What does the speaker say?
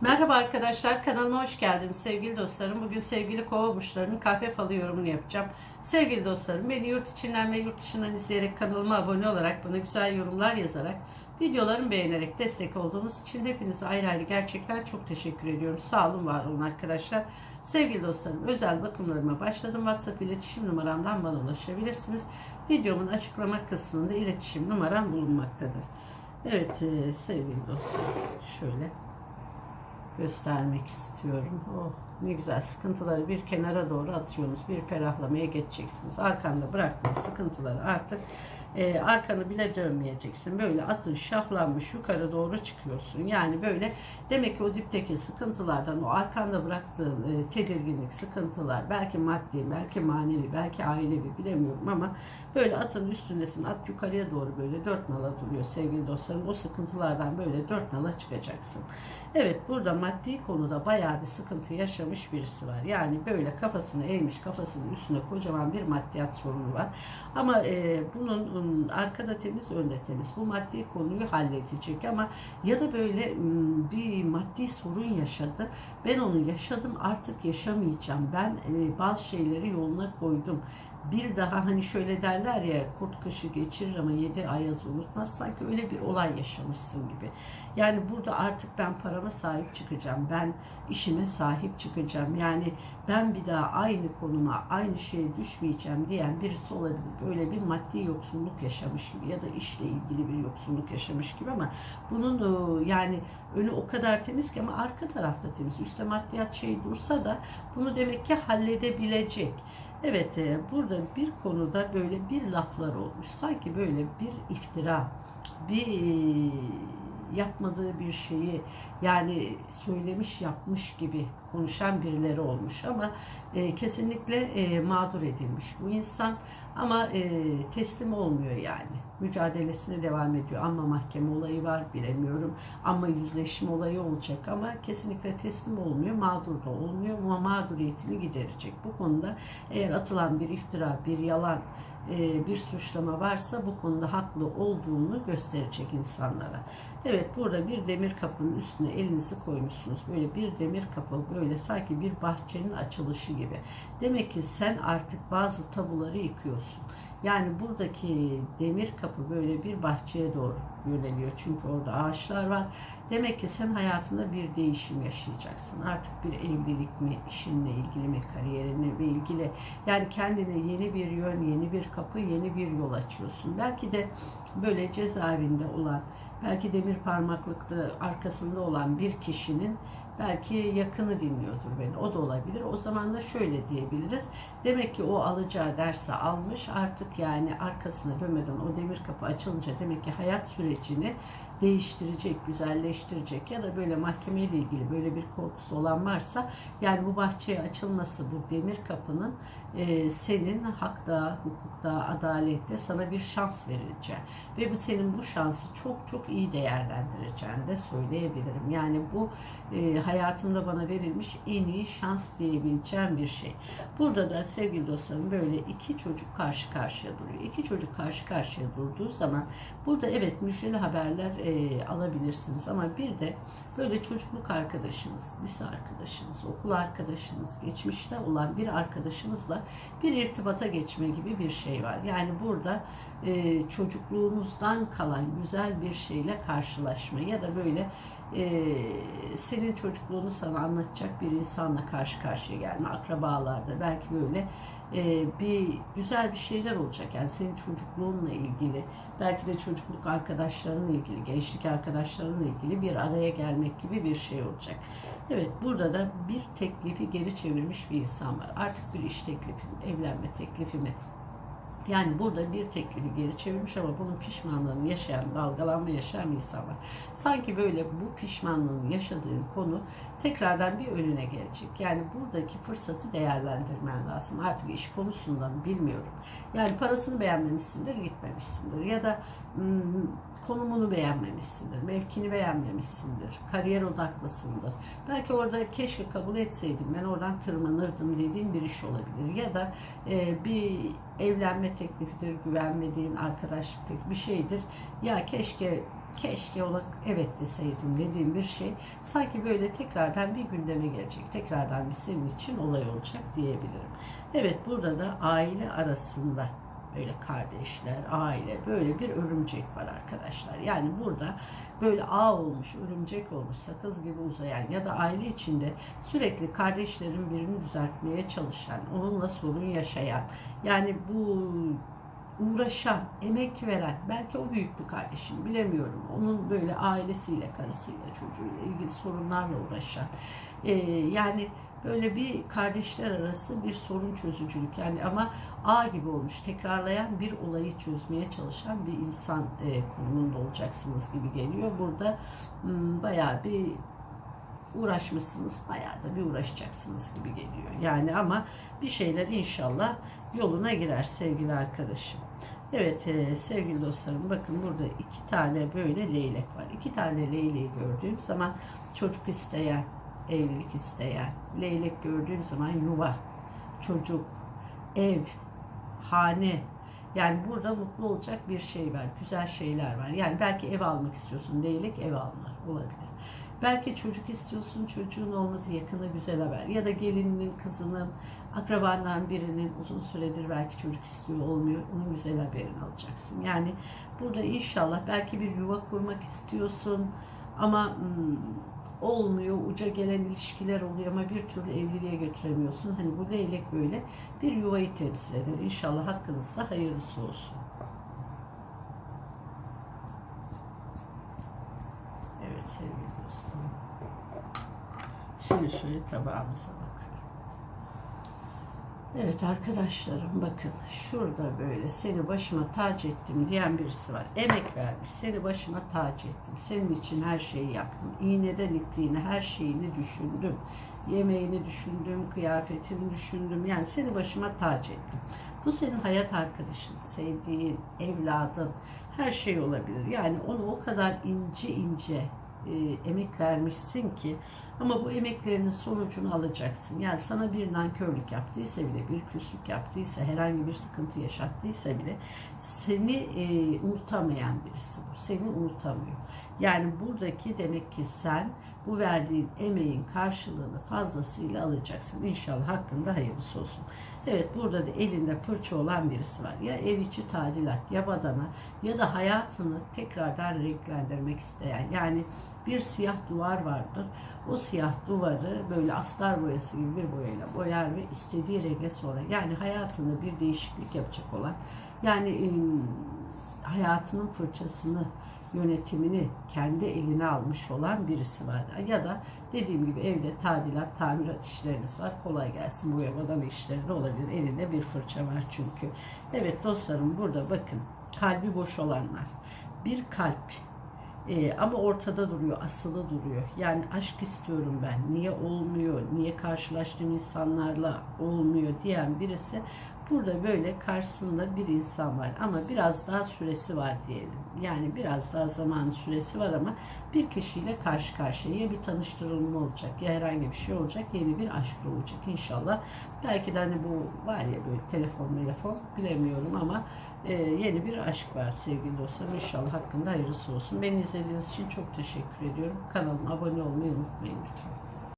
Merhaba arkadaşlar kanalıma hoş geldiniz sevgili dostlarım. Bugün sevgili kova burçlarının kahve falı yorumunu yapacağım. Sevgili dostlarım beni yurt içinden ve yurt dışından izleyerek kanalıma abone olarak bana güzel yorumlar yazarak videolarımı beğenerek destek olduğunuz için hepinize ayrı ayrı gerçekten çok teşekkür ediyorum. Sağ olun var olun arkadaşlar. Sevgili dostlarım özel bakımlarıma başladım. WhatsApp iletişim numaramdan bana ulaşabilirsiniz. Videomun açıklama kısmında iletişim numaram bulunmaktadır. Evet e, sevgili dostlarım şöyle göstermek istiyorum. Oh ne güzel sıkıntıları bir kenara doğru atıyorsunuz. Bir ferahlamaya geçeceksiniz. Arkanda bıraktığınız sıkıntıları artık e, arkanı bile dönmeyeceksin. Böyle atın şahlanmış yukarı doğru çıkıyorsun. Yani böyle demek ki o dipteki sıkıntılardan o arkanda bıraktığın e, tedirginlik, sıkıntılar belki maddi, belki manevi, belki ailevi bilemiyorum ama böyle atın üstündesin. At yukarıya doğru böyle dört nala duruyor sevgili dostlarım. O sıkıntılardan böyle dört nala çıkacaksın. Evet burada maddi konuda bayağı bir sıkıntı yaşamış birisi var. Yani böyle kafasını eğmiş kafasının üstünde kocaman bir maddiyat sorunu var. Ama e, bunun ım, arkada temiz önde temiz. Bu maddi konuyu halledecek ama ya da böyle ım, bir maddi sorun yaşadı. Ben onu yaşadım artık yaşamayacağım. Ben e, bazı şeyleri yoluna koydum. Bir daha hani şöyle derler ya kurt kışı geçirir ama yedi ayaz unutmaz. Sanki öyle bir olay yaşamışsın gibi. Yani burada artık ben parama sahip çıkacağım. Ben işime sahip çıkacağım. Yani ben bir daha aynı konuma, aynı şeye düşmeyeceğim diyen birisi olabilir. Böyle bir maddi yoksulluk yaşamış gibi ya da işle ilgili bir yoksulluk yaşamış gibi ama bunun e, yani önü o kadar temiz ki ama arka tarafta temiz. Üstte maddiyat şey dursa da bunu demek ki halledebilecek. Evet e, burada bir konuda böyle bir laflar olmuş. Sanki böyle bir iftira, bir e, yapmadığı bir şeyi yani söylemiş yapmış gibi konuşan birileri olmuş ama e, kesinlikle e, mağdur edilmiş bu insan. Ama e, teslim olmuyor yani. Mücadelesine devam ediyor. Ama mahkeme olayı var bilemiyorum. Ama yüzleşme olayı olacak ama kesinlikle teslim olmuyor mağdur da olmuyor. Ama mağduriyetini giderecek. Bu konuda eğer atılan bir iftira bir yalan e, bir suçlama varsa bu konuda haklı olduğunu gösterecek insanlara. Evet burada bir demir kapının üstüne elinizi koymuşsunuz. Böyle bir demir kapı böyle sanki bir bahçenin açılışı gibi. Demek ki sen artık bazı tabuları yıkıyorsun. Yani buradaki demir kapı böyle bir bahçeye doğru yöneliyor. Çünkü orada ağaçlar var. Demek ki sen hayatında bir değişim yaşayacaksın. Artık bir evlilik mi, işinle ilgili mi, kariyerinle mi ilgili. Yani kendine yeni bir yön, yeni bir kapı, yeni bir yol açıyorsun. Belki de böyle cezaevinde olan, belki demir parmaklıkta arkasında olan bir kişinin belki yakını dinliyordur beni. O da olabilir. O zaman da şöyle diyebiliriz. Demek ki o alacağı dersi almış. Artık yani arkasına dönmeden o demir kapı açılınca demek ki hayat sürecini değiştirecek, güzelleştirecek ya da böyle mahkemeyle ilgili böyle bir korkusu olan varsa yani bu bahçeye açılması bu demir kapının e, senin hakta, hukukta, adalette sana bir şans vereceği ve bu senin bu şansı çok çok iyi değerlendireceğini de söyleyebilirim. Yani bu e, hayatımda bana verilmiş en iyi şans diyebileceğim bir şey. Burada da sevgili dostlarım böyle iki çocuk karşı karşıya duruyor. İki çocuk karşı karşıya durduğu zaman burada evet müjdeli haberler e, alabilirsiniz ama bir de böyle çocukluk arkadaşınız, lise arkadaşınız, okul arkadaşınız, geçmişte olan bir arkadaşınızla bir irtibata geçme gibi bir şey var. Yani burada e, çocukluğunuzdan kalan güzel bir şeyle karşılaşma ya da böyle e, senin çocukluğunu sana anlatacak bir insanla karşı karşıya gelme, akrabalarda belki böyle e, bir güzel bir şeyler olacak. Yani senin çocukluğunla ilgili, belki de çocukluk arkadaşlarınla ilgili, gençlik arkadaşlarınla ilgili bir araya gelmek gibi bir şey olacak. Evet burada da bir teklifi geri çevirmiş bir insan var. Artık bir iş teklifi, evlenme teklifi mi, yani burada bir teklifi geri çevirmiş ama bunun pişmanlığını yaşayan, dalgalanma yaşayan bir insan var. Sanki böyle bu pişmanlığını yaşadığın konu tekrardan bir önüne gelecek. Yani buradaki fırsatı değerlendirmen lazım. Artık iş konusundan bilmiyorum. Yani parasını beğenmemişsindir, gitmemişsindir. Ya da hmm, konumunu beğenmemişsindir, mevkini beğenmemişsindir, kariyer odaklısındır. Belki orada keşke kabul etseydim, ben oradan tırmanırdım dediğin bir iş olabilir. Ya da e, bir evlenme teklifidir, güvenmediğin arkadaşlık bir şeydir. Ya keşke keşke ona evet deseydim dediğim bir şey sanki böyle tekrardan bir gündeme gelecek. Tekrardan bir senin için olay olacak diyebilirim. Evet burada da aile arasında böyle kardeşler, aile böyle bir örümcek var arkadaşlar. Yani burada böyle ağ olmuş, örümcek olmuş, sakız gibi uzayan ya da aile içinde sürekli kardeşlerin birini düzeltmeye çalışan, onunla sorun yaşayan, yani bu uğraşan, emek veren, belki o büyük bir kardeşim bilemiyorum. Onun böyle ailesiyle, karısıyla, çocuğuyla ilgili sorunlarla uğraşan. Ee, yani böyle bir kardeşler arası bir sorun çözücülük yani ama ağ gibi olmuş tekrarlayan bir olayı çözmeye çalışan bir insan e, konumunda olacaksınız gibi geliyor. Burada hmm, bayağı bir uğraşmışsınız bayağı da bir uğraşacaksınız gibi geliyor. Yani ama bir şeyler inşallah yoluna girer sevgili arkadaşım. Evet e, sevgili dostlarım bakın burada iki tane böyle leylek var. İki tane leyleği gördüğüm zaman çocuk isteyen, evlilik isteyen, leylek gördüğüm zaman yuva, çocuk, ev, hane, yani burada mutlu olacak bir şey var, güzel şeyler var. Yani belki ev almak istiyorsun, leylek ev almak olabilir. Belki çocuk istiyorsun, çocuğun olmadı yakına güzel haber. Ya da gelinin, kızının, akrabandan birinin uzun süredir belki çocuk istiyor olmuyor. Onun güzel haberini alacaksın. Yani burada inşallah belki bir yuva kurmak istiyorsun ama hmm, olmuyor, uca gelen ilişkiler oluyor ama bir türlü evliliğe götüremiyorsun. Hani bu leylek böyle bir yuvayı temsil eder. İnşallah hakkınızda hayırlısı olsun. Evet sevgili dostlarım. Şimdi şöyle tabağımıza bakıyorum. Evet arkadaşlarım bakın şurada böyle seni başıma tac ettim diyen birisi var. Emek vermiş seni başıma tac ettim. Senin için her şeyi yaptım. İğneden ipliğine her şeyini düşündüm. Yemeğini düşündüm, kıyafetini düşündüm. Yani seni başıma tac ettim. Bu senin hayat arkadaşın, sevdiğin, evladın, her şey olabilir. Yani onu o kadar ince ince e, emek vermişsin ki ama bu emeklerinin sonucunu alacaksın. Yani sana bir nankörlük yaptıysa bile, bir küslük yaptıysa, herhangi bir sıkıntı yaşattıysa bile seni e, unutamayan birisi bu. Seni unutamıyor. Yani buradaki demek ki sen bu verdiğin emeğin karşılığını fazlasıyla alacaksın. İnşallah hakkında hayırlısı olsun. Evet burada da elinde fırça olan birisi var. Ya ev içi tadilat ya badana ya da hayatını tekrardan renklendirmek isteyen. Yani bir siyah duvar vardır. O siyah duvarı böyle astar boyası gibi bir boyayla boyar ve istediği renge sonra yani hayatında bir değişiklik yapacak olan yani hayatının fırçasını yönetimini kendi eline almış olan birisi var. Ya da dediğim gibi evde tadilat, tamirat işleriniz var. Kolay gelsin bu yabadan işleri olabilir. Elinde bir fırça var çünkü. Evet dostlarım burada bakın kalbi boş olanlar. Bir kalp ee, ama ortada duruyor, asılı duruyor. Yani aşk istiyorum ben. Niye olmuyor? Niye karşılaştığım insanlarla olmuyor diyen birisi burada böyle karşısında bir insan var ama biraz daha süresi var diyelim. Yani biraz daha zaman süresi var ama bir kişiyle karşı karşıya ya bir tanıştırılma olacak ya herhangi bir şey olacak yeni bir aşk olacak inşallah. Belki de hani bu var ya böyle telefon telefon bilemiyorum ama e, yeni bir aşk var sevgili dostlarım. İnşallah hakkında hayırlısı olsun. Beni izlediğiniz için çok teşekkür ediyorum. Kanalıma abone olmayı unutmayın lütfen.